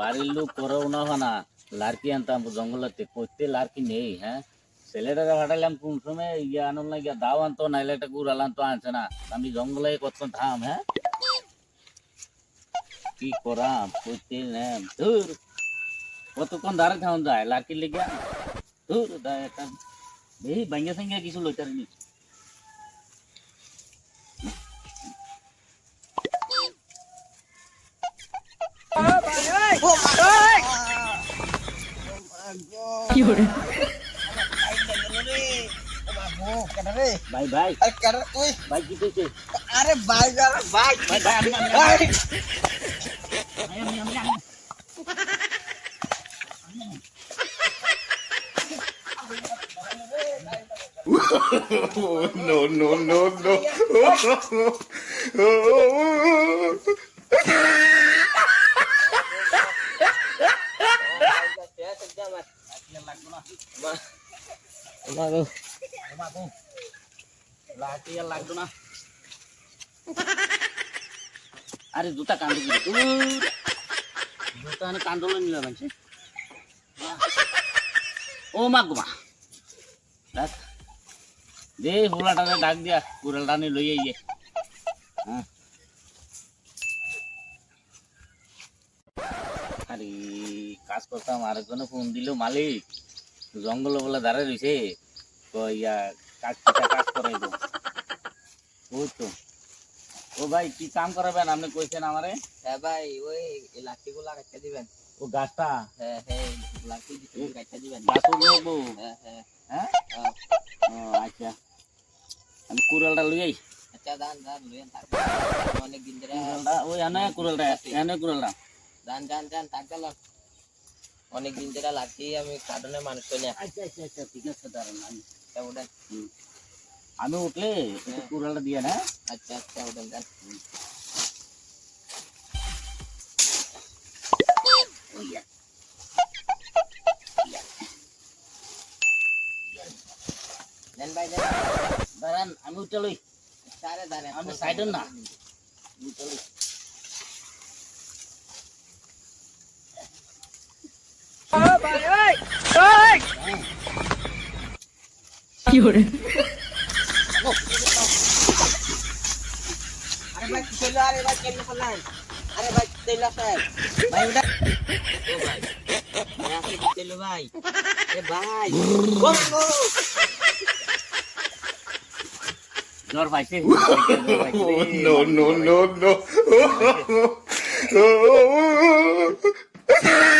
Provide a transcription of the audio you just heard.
বাড়ির লোক করেও না হয় না লার্কি আনতাম, জঙ্গলতে করতে লার্কি নেই হ্যাঁ? ছেলেটাকে পাঠাইলাম কোন সময় ইয়ে আনল না গিয়া দাও আনতো, নাইলে একটা গুড় আনতো, আনছে না। আমি জঙ্গলে কতক্ষণ থাম হ্যাঁ? কি করাম করতে নেম। ধুর, কতক্ষণ দাঁড়ে থাকুন যায় লার্কি লেগে? ধুর একটা। এই ভাঙ্গে সাঙ্গে কিছু লইতারি নি ভাই ভাই ভাই কি কইছে আরে ভাই আরে ভাই ভাই ভাই আমি আমি ভাই আমি আমি আমি no, no, no, no. আর জুতা কান্দ জুতা কান্দলে নিল মানছে। ও মা গোমা দেখ। দে হুলাটারে ডাক দিয়া, কুড়ালটা নি লইয়ে ইয়ে হ্যাঁ আরে কাজ করতাম আরেকজনে ফোন দিল মালিক জঙ্গল বলে দাঁড়ায় রয়েছে ইয়া কাজ কাজ করাইব? ওই তো। ও ভাই কি কাম করাবেন? আপনি কইছেন আমারে? হ্যাঁ ভাই ওই লাঠিগুলা কাটতে দিবেন। ও গাছটা? হ্যাঁ হ্যাঁ লাঠি কাটতে দিবেন। গাছ উঠবো হ্যাঁ হ্যাঁ। হ্যাঁ? হ্যাঁ। ও আচ্ছা। আমি কুড়ালটা লই আচ্ছা দান দান থাক। অনেক দিন ধরে ওই এনে কুড়ালটা এনে কুড়ালটা। দান দান দান থাক গেল অনেক দিন ধরে লাঠি আমি কাটনে মানুষ তো না আচ্ছা আচ্ছা আচ্ছা ঠিক আছে দাঁড়ান আমি উঠেন আমি উঠলে একটু কুড়ালটা দিয়ে না আচ্ছা আচ্ছা উঠেন দান দেন ভাই দেন দাঁড়ান আমি উঠে লই সারে দাঁড়ান আমি সাইডের না উঠে লই আরে ভাই কি করল আরে ভাই কেন করলেন আরে ভাই তেলা স্যার ভাই উঠা ও ভাই আরে আপনি কি তেলো ভাই এ ভাই ও ও জ্বর পাইছে no, no, no, no.